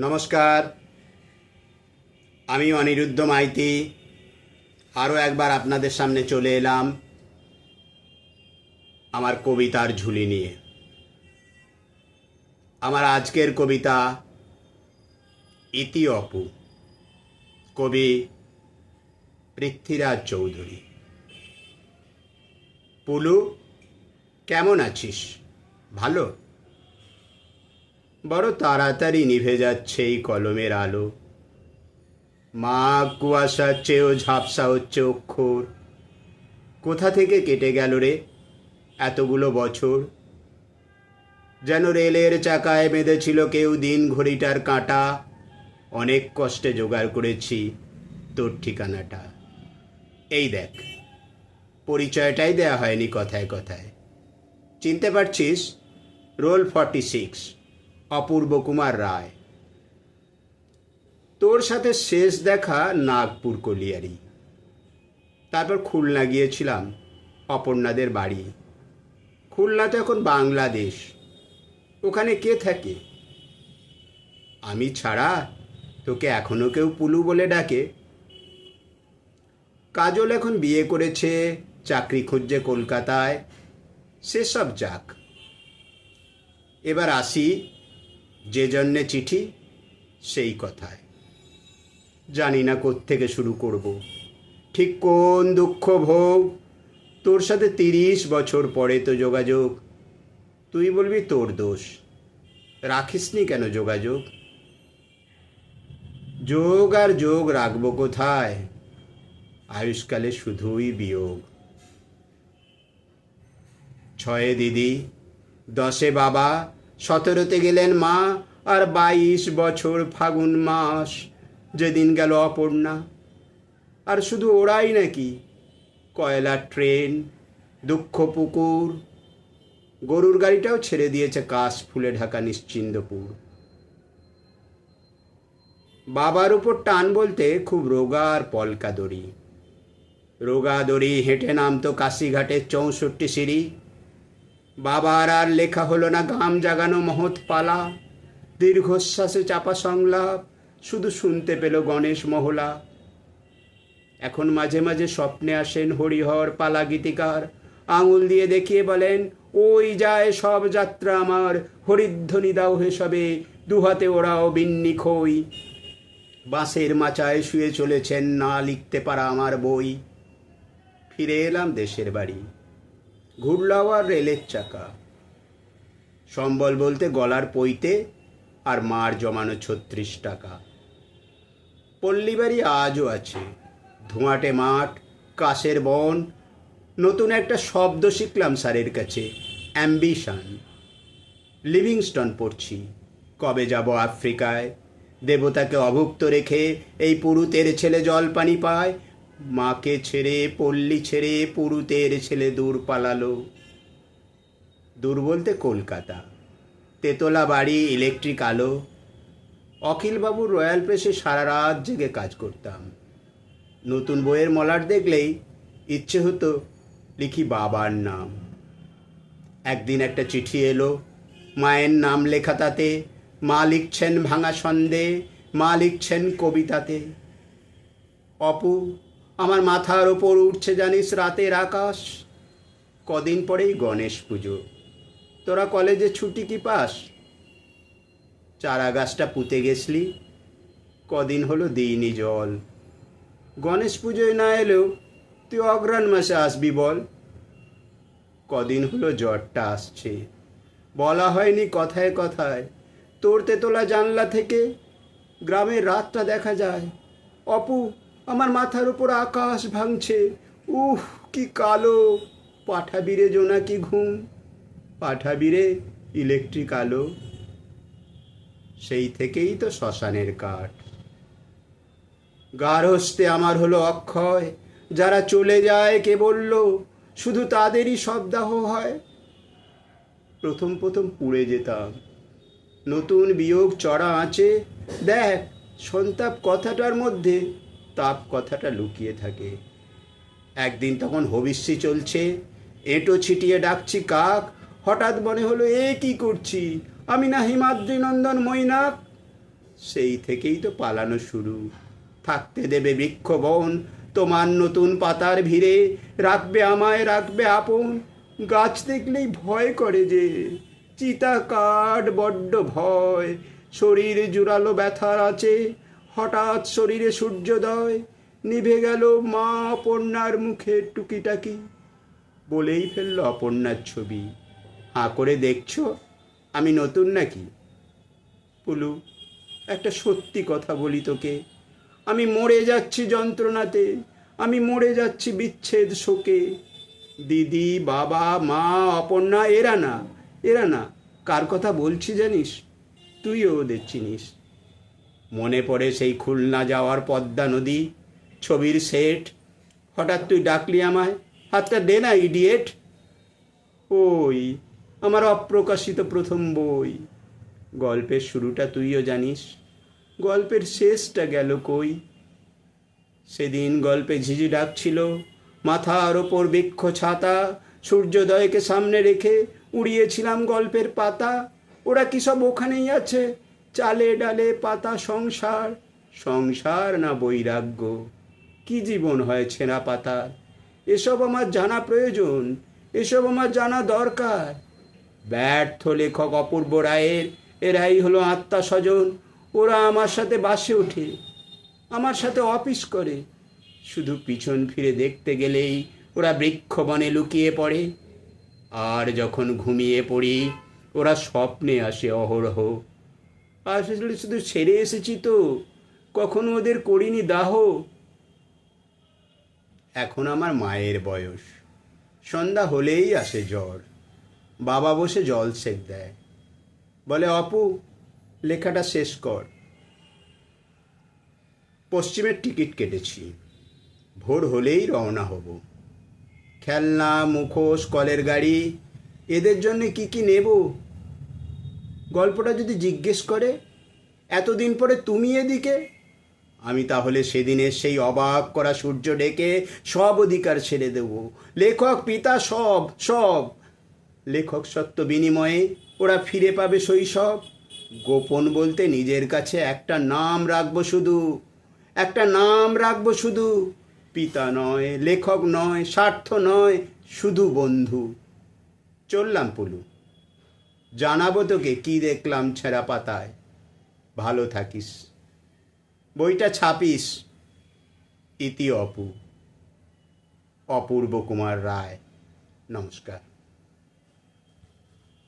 নমস্কার। আমি অনিরুদ্ধ মাইতি। আরও একবার আপনাদের সামনে চলে এলাম আমার কবিতার ঝুলি নিয়ে। আমার আজকের কবিতা ইতি অপু কবি পৃথ্বীরাজ চৌধুরী। পুলু, কেমন আছিস? ভালো? বড় তাড়াতাড়ি নিভে যাচ্ছে এই কলমের আলো। মা কুয়াশার চেয়েও ঝাপসা হচ্ছে অক্ষর। কোথা থেকে কেটে গেল রে এতগুলো বছর? যেন রেলের চাকায় বেঁধেছিল কেউ দিন ঘড়িটার কাঁটা। অনেক কষ্টে জোগাড় করেছি তোর ঠিকানাটা। এই দেখ, পরিচয়টাই দেয়া হয়নি কথায় কথায়। চিনতে পারছিস? Roll forty six. Apurba Kumar Ray. তোর সাথে শেষ দেখা নাগপুর কলিয়ারি। তারপর খুলনা গিয়েছিলাম, অপর্ণাদের বাড়ি। খুলনা তো এখন বাংলাদেশ। ওখানে কে থাকে? আমি ছাড়া তোকে এখনও কেউ পুলু বলে ডাকে। কাজল এখন বিয়ে করেছে, চাকরি খুঁজছে কলকাতায়। সেসব যাক। এবার আসি যে জন্যে চিঠি, সেই কথায়। জানি না থেকে শুরু করব। ঠিক কোন দুঃখ ভোগ? তোর সাথে তিরিশ বছর পরে তো যোগাযোগ। তুই বলবি তোর দোষ। রাখিসনি কেন যোগাযোগ? যোগ আর যোগ রাখব কোথায়? আয়ুষ্কালে শুধুই বিয়োগ। ছয়ে দিদি, দশে বাবা সতেরোতে গেলেন মা, আর বাইশ বছর ফাগুন মাস। যেদিন গেল অপর্ণা। আর শুধু ওরাই নাকি? কয়লার ট্রেন, দুঃখ পুকুর। গরুর গাড়িটাও ছেড়ে দিয়েছে কাশ ফুলে ঢাকা নিশ্চিন্দপুর। বাবার উপর টান বলতে খুব রোগা আর পলকা দড়ি রোগা দড়ি হেঁটে নামতো কাশিঘাটের চৌষট্টি সিঁড়ি। বাবার আর লেখা হলো না গাম জাগানো মহৎ পালা। দীর্ঘশ্বাসে চাপা সংলাপ, শুধু শুনতে পেল গণেশ মহলা। এখন মাঝে মাঝে স্বপ্নে আসেন হরিহর পালা গীতিকার। আঙুল দিয়ে দেখিয়ে বলেন, ওই যায় সব যাত্রা আমার, হরিধ্বনি দাও হে সবে দুহাতে ওরাও বিন্নি খই। বাঁশের মাচায় শুয়ে চলেছেন, না লিখতে পারা আমার বই। ফিরে এলাম দেশের বাড়ি। ঘুরল আবার রেলের চাকা। সম্বল বলতে গলার পইতে আর মার জমানো ছত্রিশ টাকা। পল্লীবাড়ি আজও আছে। ধোঁয়াটে মাঠ, কাশের বন, নতুন একটা শব্দ শিখলাম স্যারের কাছে, অ্যাম্বিশন। লিভিংস্টন পড়ছি। কবে যাব আফ্রিকায়? দেবতাকে অভুক্ত রেখে এই পুরুতের ছেলে জল পানি পায় মাকে ছেড়ে, পল্লী ছেড়ে, পুরুতের ছেলে দূর পালালো। দূর বলতে কলকাতা। তেতলা বাড়ি, ইলেকট্রিক আলো। অখিলবাবুর রয়্যাল প্রেসে সারা রাত জেগে কাজ করতাম। নতুন বইয়ের মলাট দেখলেই ইচ্ছে হতো লিখি বাবার নাম। একদিন একটা চিঠি এলো, মায়ের নাম লেখা তাতে, মা লিখছেন ভাঙা ছন্দে, মা লিখছেন কবিতাতে। অপু আমার মাথার ওপর উঠছে জানিস রাতের আকাশ। কদিন পরেই গণেশ পুজো। তোরা কলেজে ছুটি কি পাস? চারা গাছটা পুঁতে গেছলি। কদিন হলো দিইনি জল। গণেশ পুজোয় না এলেও তুই অগ্রাণ মাসে আসবি বল। কদিন হলো জ্বরটা আসছে। বলা হয়নি কথায় কথায়। তোর তেতলা জানলা থেকে গ্রামের রাতটা দেখা যায়। অপু আমার মাথার উপর আকাশ ভাঙছে। উহ, কি কালো। পাঠাবিরে জোনাকি ঘুম? পাঠাবিরে ইলেকট্রিক আলো। সেই থেকেই তো শ্মশানের কাঠ। গার্হস্থে আমার হলো অক্ষয়। যারা চলে যায় কে বলল, শুধু তাদেরই শবদাহ হয়? প্রথম প্রথম পুড়ে যেতাম। নতুন বিয়োগ চড়া আছে দেখ, সন্তাপ কথাটার মধ্যে তাপ কথাটা লুকিয়ে থাকে। একদিন তখন হবিষ্যি চলছে, এঁটো ছিটিয়ে ডাকছি, কাক, হঠাৎ মনে হলো এ কি করছি? আমি না হিমাদ্রি নন্দন মৈনাক? সেই থেকেই তো পালানো শুরু। থাকতে দেবে বৃক্ষ বন, তোমার নতুন পাতার ভিড়ে, রাখবে আমায়, রাখবে আপন। গাছ দেখলেই ভয় করে যে চিতা কাঠ বড্ড ভয়, শরীর জুড়ালো ব্যথার আছে। হঠাৎ শরীরে সূর্যোদয়, নিভে গেল মা অপর্ণার মুখে টুকিটাকি। বলেই ফেলল অপর্ণার ছবি। হাঁ করে দেখছ, আমি নতুন নাকি? পুলু, একটা সত্যি কথা বলি তোকে। আমি মরে যাচ্ছি যন্ত্রণাতে, আমি মরে যাচ্ছি বিচ্ছেদ শোকে। দিদি, বাবা, মা, অপর্ণা, এরা না এরা না। কার কথা বলছি জানিস? তুইও ওদের চিনিস। মনে পড়ে সেই খুলনা যাওয়ার পদ্মা নদী, ছবির সেট হঠাৎ তুই ডাকলি আমায়, হাতটা দে না ইডিয়েট ওই, আমার অপ্রকাশিত প্রথম বই। গল্পের শুরুটা তুইও জানিস, গল্পের শেষটা গেল কই? সেদিন গল্পে ঝিঝি ডাকছিল মাথার ওপর বৃক্ষ ছাতা, সূর্যোদয়কে সামনে রেখে উড়িয়েছিলাম গল্পের পাতা। ওরা কি সব ওখানেই আছে? চালে ডালে পাতা সংসার সংসার না বৈরাগ্য। কি জীবন হয় ছেঁড়া পাতার? এসব আমার জানা প্রয়োজন, এসব আমার জানা দরকার। ব্যর্থ লেখক অপূর্ব রায়ের, এরাই হলো আত্মা স্বজন। ওরা আমার সাথে বাসে ওঠে, আমার সাথে অফিস করে। শুধু পিছন ফিরে দেখতে গেলেই ওরা বৃক্ষবনে লুকিয়ে পড়ে। আর যখন ঘুমিয়ে পড়ি, ওরা স্বপ্নে আসে অহরহ। আসলে শুধু ছেড়ে এসেছি তো। কখনো ওদের করিনি দাহ। এখন আমার মায়ের বয়স। সন্ধ্যা হলেই আসে জ্বর। বাবা বসে জল সেক দেয়। বলে, অপু, লেখাটা শেষ কর। পশ্চিমের টিকিট কেটেছি। ভোর হলেই রওনা হব। খেলনা, মুখোশ, কলের গাড়ি, এদের জন্য কি কি নেব? গল্পটা যদি জিজ্ঞেস করে, এতদিন পরে তুমি এদিকে? আমি তাহলে সেদিনের সেই অবাক করা সূর্য ডেকে সব অধিকার ছেড়ে দেব। লেখক, পিতা সব সব। লেখক সত্য বিনিময়ে ওরা ফিরে পাবে শৈশব। গোপন বলতে নিজের কাছে একটা নাম রাখব শুধু, একটা নাম রাখব শুধু। পিতা নয়, লেখক নয়, স্বার্থ নয়, শুধু বন্ধু। চললাম পুলু। জানাব তোকে, কি দেখলাম ছেঁড়া পাতায়? ভালো থাকিস। বইটা ছাপিস, ইতি অপু, অপূর্ব কুমার রায়। নমস্কার।